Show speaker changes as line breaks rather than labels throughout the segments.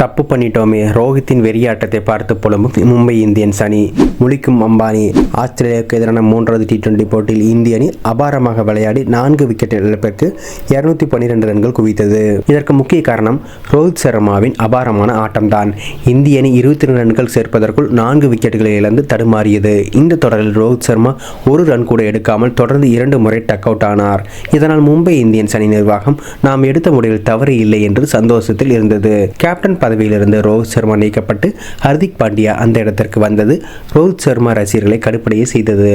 தப்பு பண்ணிட்டோமே. ரோஹித்தின் வெறியாட்டத்தை பார்த்து புலம்பும் மும்பை இந்தியன்ஸ் அணி முழிக்கும் அம்பானி ஆஸ்திரேலியாவுக்கு எதிரான மூன்றாவது டி டுவெண்டி போட்டியில் இந்திய அணி அபாரமாக விளையாடி நான்கு விக்கெட் இழப்பிற்கு இருநூத்தி பன்னிரெண்டு ரன்கள் குவித்தது. இதற்கு முக்கிய காரணம் ரோஹித் சர்மாவின் அபாரமான ஆட்டம்தான். இந்திய அணி இருபத்தி ரெண்டு ரன்கள் சேர்ப்பதற்குள் நான்கு விக்கெட்டுகளை இழந்து தடுமாறியது. இந்த தொடரில் ரோஹித் சர்மா ஒரு ரன் கூட எடுக்காமல் தொடர்ந்து இரண்டு முறை டக் அவுட் ஆனார். இதனால் மும்பை இந்தியன்ஸ் அணி நிர்வாகம் நாம் எடுத்த முடிவில் தவறு இல்லை என்று சந்தோஷத்தில் இருந்தது. கேப்டன் பதவியிலிருந்து ரோஹித் சர்மா நீக்கப்பட்டு ஹர்திக் பாண்டியா அந்த இடத்திற்கு வந்தது. ரோஹித் சர்மா ரசிகர்களை கடுப்படைய செய்தது.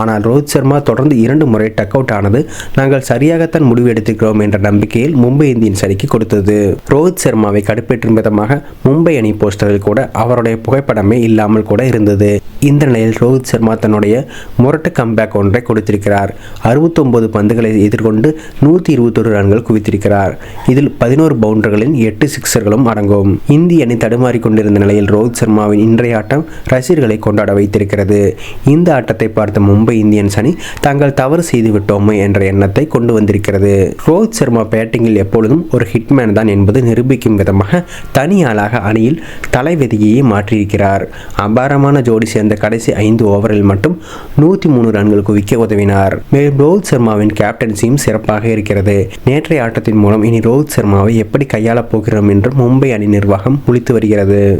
ஆனால் ரோஹித் சர்மா தொடர்ந்து இரண்டு முறை டக் அவுட் ஆனது நாங்கள் சரியாகத்தான் முடிவு எடுத்திருக்கிறோம் என்ற நம்பிக்கையில் மும்பை இந்தியன்ஸ் அணிக்கு கொடுத்தது. ரோஹித் சர்மாவை கடுப்பேற்றும் விதமாக மும்பை அணி போஸ்டரில் கூட அவருடைய புகைப்படமே இல்லாமல் கூட இருந்தது. இந்த நிலையில் ரோஹித் சர்மா தன்னுடைய முரட்டு கம்பேக் ஒன்றை கொடுத்திருக்கிறார். அறுபத்தொன்பது பந்துகளை எதிர்கொண்டு நூற்றி இருபத்தொரு ரன்கள் குவித்திருக்கிறார். இதில் பதினோரு பவுண்டர்களின் எட்டு சிக்சர்களும் அடங்கும். இந்திய அணி தடுமாறிக் கொண்டிருந்த நிலையில் ரோஹித் சர்மாவின் இன்றைய ஆட்டம் ரசிகர்களை கொண்டாட வைத்திருக்கிறது. இந்த ஆட்டத்தை பார்த்த மும்பை இந்தியன்ஸ் அணி தாங்கள் தவறு செய்து விட்டோமே என்ற எண்ணத்தை கொண்டு வந்திருக்கிறது. ரோஹித் சர்மா பேட்டிங்கில் எப்பொழுதும் ஒரு ஹிட்மேன் தான் என்பது நிரூபிக்கும் விதமாக தனி ஆளாக அணியில் தலைவிதியையே மாற்றியிருக்கிறார். அபாரமான ஜோடி சேர்ந்த கடைசி ஐந்து ஓவரில் மட்டும் நூற்றி மூணு ரன்கள் குவிக்க உதவினார். மேலும் ரோஹித் சர்மாவின் கேப்டன்சியும் சிறப்பாக இருக்கிறது. நேற்றைய ஆட்டத்தின் மூலம் இனி ரோஹித் சர்மாவை எப்படி கையாளப் போகிறோம் என்று மும்பை அணி நிர்வாகம் முடித்து வருகிறது.